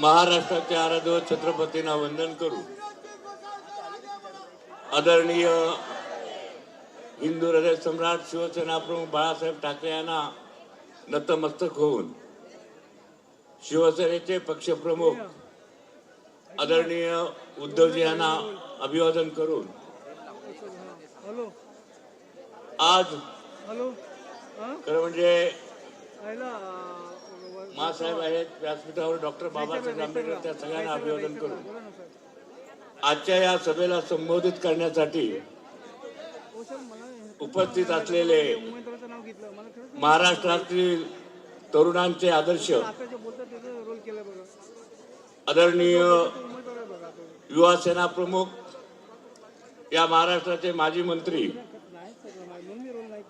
महाराष्ट्राचे आराध्य छत्रपतींना वंदन करू. आदरणीय हिंदू हृदय सम्राट शिवसेना प्रमुख बाळासाहेब ठाकरे यांना नतमस्तक होऊन शिवसेनेचे पक्षप्रमुख आदरणीय उद्धवजी यांना अभिवादन करून आज खरं म्हणजे मासाहेब आहेत व्यासपीठावर डॉक्टर बाबासाहेब आंबेडकर त्या सगळ्यांना अभिवादन करून आजच्या या सभेला संबोधित करण्यासाठी उपस्थित असलेले महाराष्ट्रातील तरुणांचे आदर्श आदरणीय युवासेना युवा सेना प्रमुख या महाराष्ट्राचे माजी मंत्री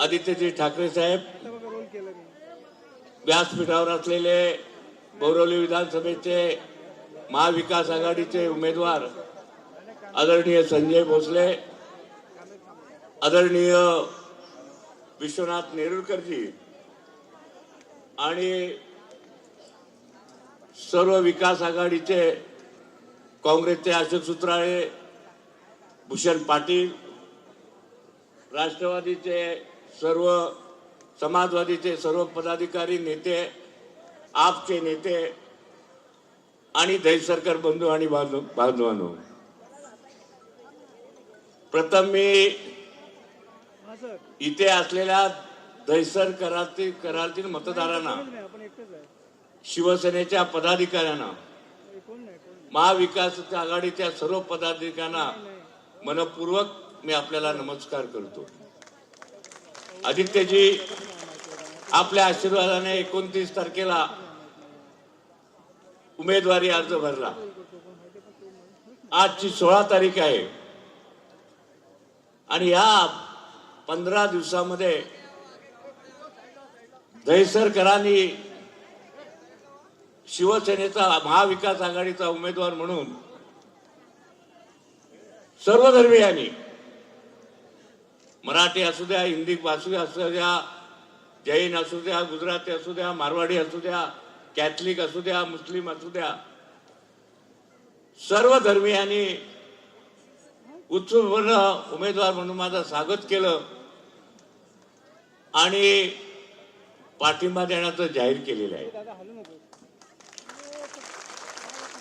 आदित्यजी ठाकरे साहेब आता बघा रोल केलं मी व्यासपीठावर असलेले बोरवली विधानसभेचे महाविकास आघाडीचे उमेदवार आदरणीय संजय भोसले आदरणीय विश्वनाथ नेरुरकरजी आणि सर्व विकास आघाडीचे काँग्रेसचे अशोक सुत्राळे भूषण पाटील राष्ट्रवादीचे सर्व समाजवादीचे सर्व पदाधिकारी नेते आपचे नेते आणि दहीसरकर बंधू आणि बांधव बांधवांनो. प्रथम मी इथे असलेल्या दहिसर करातील करातील मतदारांना शिवसेनेच्या पदाधिकाऱ्यांना. महाविकास आघाडीच्या सर्व पदाधिकाऱ्यांना मनपूर्वक मी आपल्याला नमस्कार करतो. आदित्यजी आपल्या आशीर्वादाने एकोणतीस तारखेला उमेदवारी अर्ज भरला. आजची सोळा तारीख आहे. आणि या पंधरा दिवसामध्ये दहिसरकरांनी शिवसेनेचा महाविकास आघाडीचा उमेदवार म्हणून सर्वधर्मीयांनी मराठी असू द्या हिंदी असू असू द्या जैन असू द्या गुजराती असू द्या मारवाडी असू द्या कॅथलिक असू द्या मुस्लिम असू द्या सर्व धर्मियांनी उत्सुकपणे उमेदवार म्हणून माझं स्वागत केलं. आणि पाठिंबा देण्याचं जाहीर केलेलं आहे.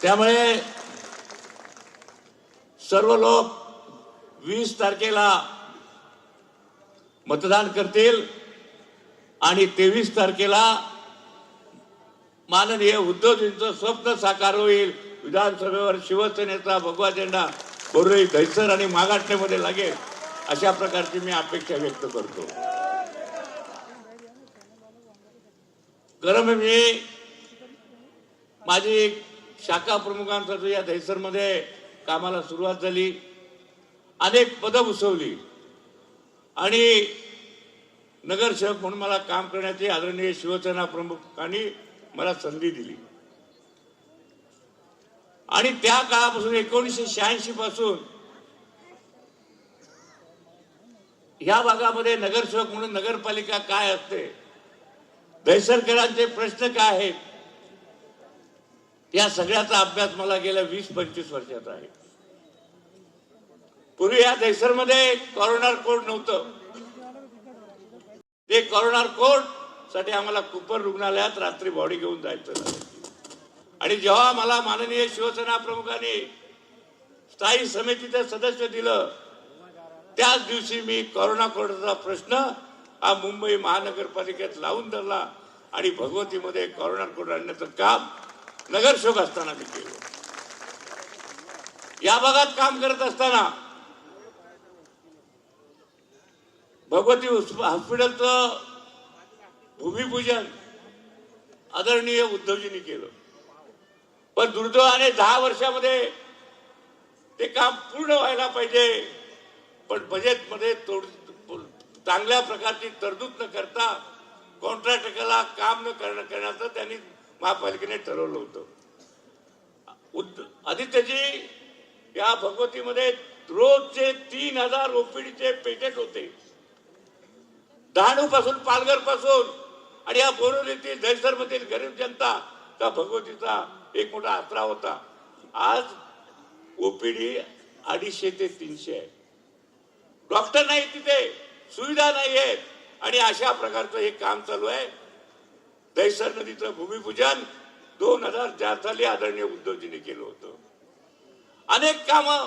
त्यामुळे सर्व लोक वीस तारखेला मतदान करतील. आणि तेवीस तारखेला माननीय उद्धवजींचं स्वप्न साकार होईल. विधानसभेवर शिवसेनेचा भगवा झेंडा बोरई धैसर आणि मागाटण्यामध्ये लागेल अशा प्रकारची मी अपेक्षा व्यक्त करतो. गरम म्हणजे मी माझी शाखा प्रमुखांसाठी या धैसरमध्ये कामाला सुरुवात झाली अनेक पदं उसवली आणि नगरसेवक म्हणून मला काम करण्याची आदरणीय शिवसेना प्रमुखांनी मला संधी दिली. आणि त्या काळापासून एकोणीसशे शहाऐंशी पासून या भागामध्ये नगरसेवक म्हणून नगरपालिका काय असते दहशतकरांचे प्रश्न काय आहेत या सगळ्याचा अभ्यास मला गेल्या वीस पंचवीस वर्षात आहे. पूर्वी या दहिसरमध्ये कॉरोनर कोड नव्हतं. ते करणार कोणसाठी आम्हाला कुपर रुग्णालयात रात्री बॉडी घेऊन जायचं आणि जेव्हा मला माननीय शिवसेना प्रमुखांनी स्थायी समितीचं सदस्य दिलं त्याच दिवशी मी करोना कोर्टचा प्रश्न हा मुंबई महानगरपालिकेत लावून धरला आणि भगवतीमध्ये करोना कोर्ट आणण्याचं काम नगरसेवक असताना मी केलं. या भागात काम करत असताना भगवती हॉस्पिटलचं भूमिपूजन आदरणीय उद्धवजींनी केलं. पण दुर्दैवाने दहा वर्षामध्ये ते काम पूर्ण व्हायला पाहिजे. पण बजेटमध्ये तोड चांगल्या प्रकारची तरतूद न करता कॉन्ट्रॅक्टरला काम न करणं करण्याचं त्यांनी महापालिकेने ठरवलं होतं. आदित्यजी या भगवतीमध्ये रोजचे तीन हजार ओपीडीचे पेटेंट होते. डहाणू पासून पालघरपासून आणि या बोरिवलीतील दहिसरमधील गरीब जनता त्या भगवतीचा एक मोठा आसरा होता. आज ओपीडी अडीचशे ते तीनशे आहे डॉक्टर नाही तिथे सुविधा नाही आहेत. आणि अशा प्रकारचं हे काम चालू आहे. दहिसर नदीचं भूमिपूजन दोन हजार चार साली आदरणीय उद्धवजींनी केलं होतं. अनेक कामं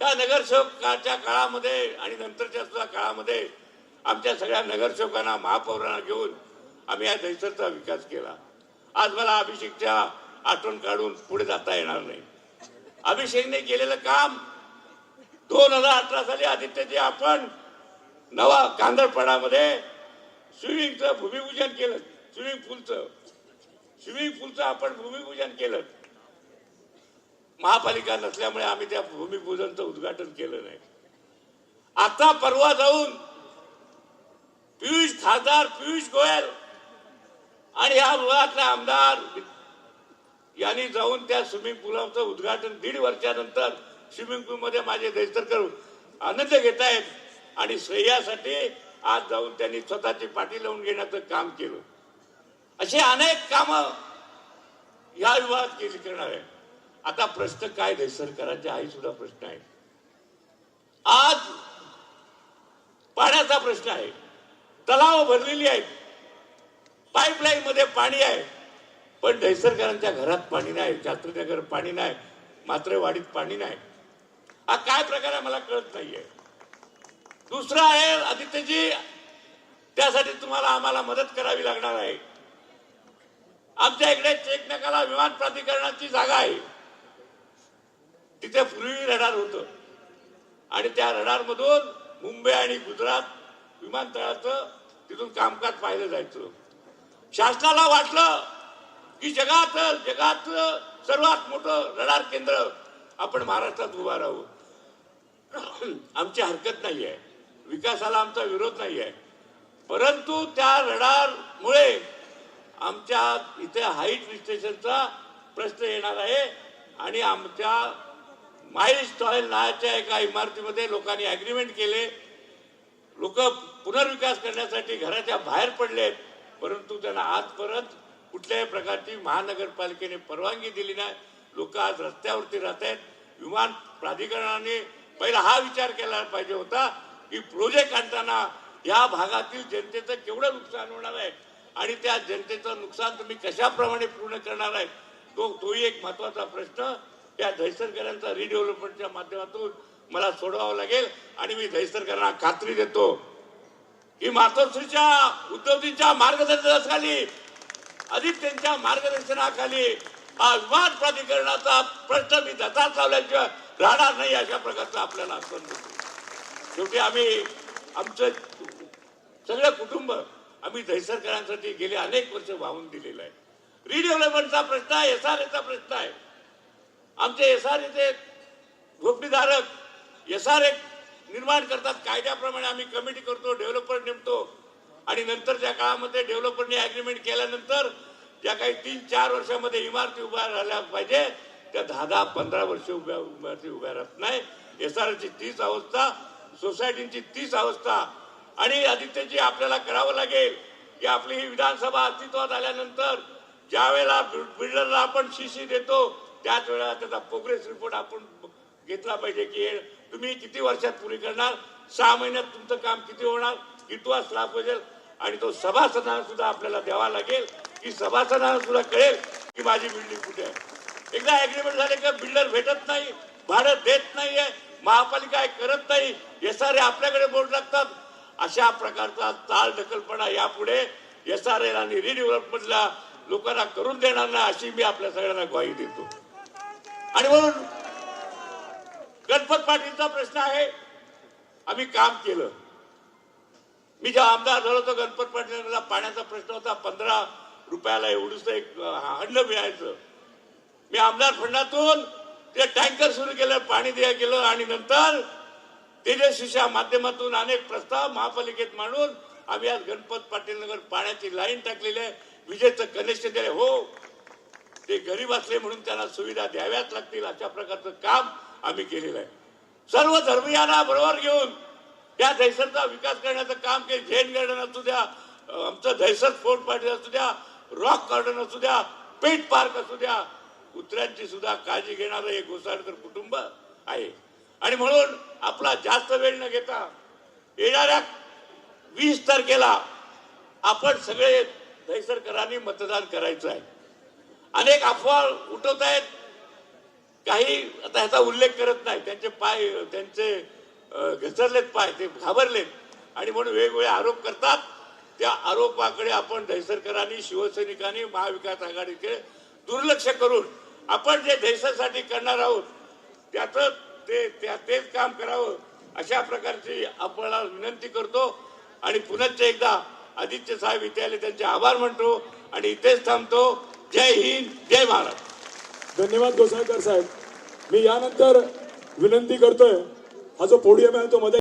त्या नगरसेवकाच्या काळामध्ये आणि नंतरच्या सुद्धा काळामध्ये आमच्या सगळ्या नगरसेवकांना महापौरांना घेऊन आम्ही या दैसरचा विकास केला. आज मला अभिषेकच्या आठवण काढून पुढे जाता येणार नाही. अभिषेकने केलेलं काम दोन हजार अठरा साली आदित्यजी आपण नवा कांदळपाडामध्ये स्विमिंगचं भूमिपूजन केलं. स्विमिंग पूलचं स्विमिंग पूलचं आपण भूमिपूजन केलं. महापालिका नसल्यामुळे आम्ही त्या भूमिपूजनचं उद्घाटन केलं नाही. आता परवा जाऊन पियुष खासदार पियुष गोयल आणि ह्या मुळातला आमदार यांनी जाऊन त्या स्विमिंग पुलाचं उद्घाटन दीड वर्षानंतर स्विमिंग पूल मध्ये माझे दहिसरकर आनंद घेत आहेत आणि श्रेयासाठी आज जाऊन त्यांनी स्वतःची पाठी लावून घेण्याचं काम केलं. असे अनेक काम या विभागात केली करणार आहे आता प्रश्न काय दहिसरकरांचे आई सुद्धा प्रश्न आहे. आज पाण्याचा प्रश्न आहे. तलाव भरलेली आहेत. पाईपलाईन मध्ये पाणी आहे. पण दहिसरकरांच्या घरात पाणी नाही शास्त्रीनगर पाणी नाही मात्रेवाडीत पाणी नाही. हा काय प्रकार आहे मला कळत नाहीये. दुसरं आहे आदित्यजी त्यासाठी तुम्हाला आम्हाला मदत करावी लागणार आहे. आमच्या इकडे चेकनाकाला विमान प्राधिकरणाची जागा आहे. तिथे पूर्वी रडार होतं. आणि त्या रडार मधून मुंबई आणि गुजरात विमानतळाचं तिथून कामकाज पाहिलं जायचं. शासनाला वाटलं की जगात जगात सर्वात मोठं रडार केंद्र आपण महाराष्ट्रात उभा राहू. आमची हरकत नाही आहे. विकासाला आमचा विरोध नाही आहे. परंतु त्या रडारमुळे आमच्या इथे हाईट स्टेशनचा प्रश्न येणार आहे आणि आमच्या माईल स्टॉईल नावाच्या एका इमारतीमध्ये लोकांनी अग्रीमेंट केले. लोक पुनर्विकास करण्यासाठी घराच्या बाहेर पडले परंतु त्यांना आजपर्यंत कुठल्याही प्रकारची महानगरपालिकेने परवानगी दिली नाही. लोक आज रस्त्यावरती राहत आहेत. विमान प्राधिकरणाने पहिला हा विचार केला पाहिजे होता की प्रोजेक्ट आणताना या भागातील जनतेचं केवढं नुकसान होणार आहे आणि त्या जनतेचं नुकसान तुम्ही कशाप्रमाणे पूर्ण करणार आहे? तो तोही एक महत्त्वाचा प्रश्न. त्या दहिसरकरांचा रिडेव्हलपमेंटच्या माध्यमातून मला सोडवावं लागेल आणि मी दहिसरकरांना खात्री देतो. की मातोश्रीच्या उद्धवजींच्या मार्गदर्शनाखाली अधिक त्यांच्या मार्गदर्शनाखाली हा विमान प्राधिकरणाचा प्रश्न मी दता चावल्याशिवाय राहणार नाही अशा प्रकारचं आपल्याला आश्वासन देतो. शेवटी आम्ही आमचं सगळं कुटुंब आम्ही दहिसरकरांसाठी गेले अनेक वर्ष वाहून दिलेलं आहे. रिडेव्हलपमेंटचा प्रश्न आहे एस आर एचा प्रश्न आहे. आमचे एस आर एचे झोपडीधारक एस आर निर्माण करतात. कायद्याप्रमाणे आम्ही कमिटी करतो डेव्हलपर नेमतो. आणि नंतरच्या काळामध्ये डेव्हलपरने अग्रीमेंट केल्यानंतर ज्या काही तीन चार वर्षामध्ये इमारती उभ्या राहिल्या पाहिजे त्या दहा दहा पंधरा वर्ष उभ्या इमारती उभ्या राहत नाही. एस आर ची तीच अवस्था सोसायटींची तीच अवस्था. आणि आदित्यजी आपल्याला करावं लागेल की आपली ही विधानसभा अस्तित्वात आल्यानंतर ज्या वेळेला बिल्डरला आपण शिशी देतो त्याच वेळेला त्याचा प्रोग्रेस रिपोर्ट आपण घेतला पाहिजे की तुम्ही किती वर्षात पुरी करणार? सहा महिन्यात तुमचं काम किती होणार? कितवा लाभ बजेल आणि तो सभासदांना सुद्धा आपल्याला द्यावा लागेल. की सभासदांना सुद्धा कळेल की माझी बिल्डिंग कुठे आहे. एकदा अग्रीमेंट झाले का बिल्डर भेटत नाही भाडं देत नाहीये महापालिका करत नाही एस आर ए आपल्याकडे बोर्ड लागतात. अशा प्रकारचा चाल ढकलपणा यापुढे एस आर एल आणि रिडेव्हलपमेंटला लोकांना करून देणार नाही अशी मी आपल्या सगळ्यांना ग्वाही देतो. आणि म्हणून गणपत पाटीलचा प्रश्न आहे. आम्ही काम केलं. मी जेव्हा आमदार झालो तर गणपत पाटील पाण्याचा प्रश्न होता. पंधरा रुपयाला एवढंच एक हंड मिळायचं. मी आमदार फंडातून ते टँकर सुरू केलं पाणी द्या गेलं आणि नंतर तेजस्वीच्या माध्यमातून अनेक प्रस्ताव महापालिकेत मांडून आम्ही आज गणपत पाटील नगर पाण्याची लाईन टाकलेली आहे. विजेचं कनेक्शन दिले हो ते गरीब असले म्हणून त्यांना सुविधा द्याव्याच लागतील अशा प्रकारचं काम आम्ही केलेलं आहे. सर्व धर्मियांना बरोबर घेऊन त्या दहशतचा विकास करण्याचं काम केलं. झेन गार्डन असू द्या आमचं दहशत फोर्ट पार्टी असू द्या रॉक गार्डन असू द्या पेट पार्क असू द्या कुत्र्यांची सुद्धा काळजी घेणारं हे घोसाळकर कुटुंब आहे. आणि म्हणून आपला जास्त वेळ न घेता येणाऱ्या वीस तारखेला आपण सगळे दहिसरकरांनी मतदान करायचं आहे. अनेक अफवा उठवत आहेत काही आता ह्याचा उल्लेख करत नाही. त्यांचे पाय त्यांचे घसरलेत पाय ते घाबरलेत. आणि म्हणून वेगवेगळे आरोप करतात. त्या आरोपाकडे आपण दहिसरकरांनी शिवसैनिकांनी महाविकास आघाडीचे दुर्लक्ष करून आपण जे देशासाठी करणार आहोत त्याचं ते त्या तेच काम करावं अशा प्रकारची आपल्याला विनंती करतो. आणि पुनश्च एकदा आदित्य साहेब इथे आले त्यांचे आभार म्हणतो आणि इथेच थांबतो. जय हिंद जय महाराष्ट्र. धन्यवाद गोसाळकर साहेब. मी यानंतर विनंती करतोय हा जो पोडियम आहे तो मध्ये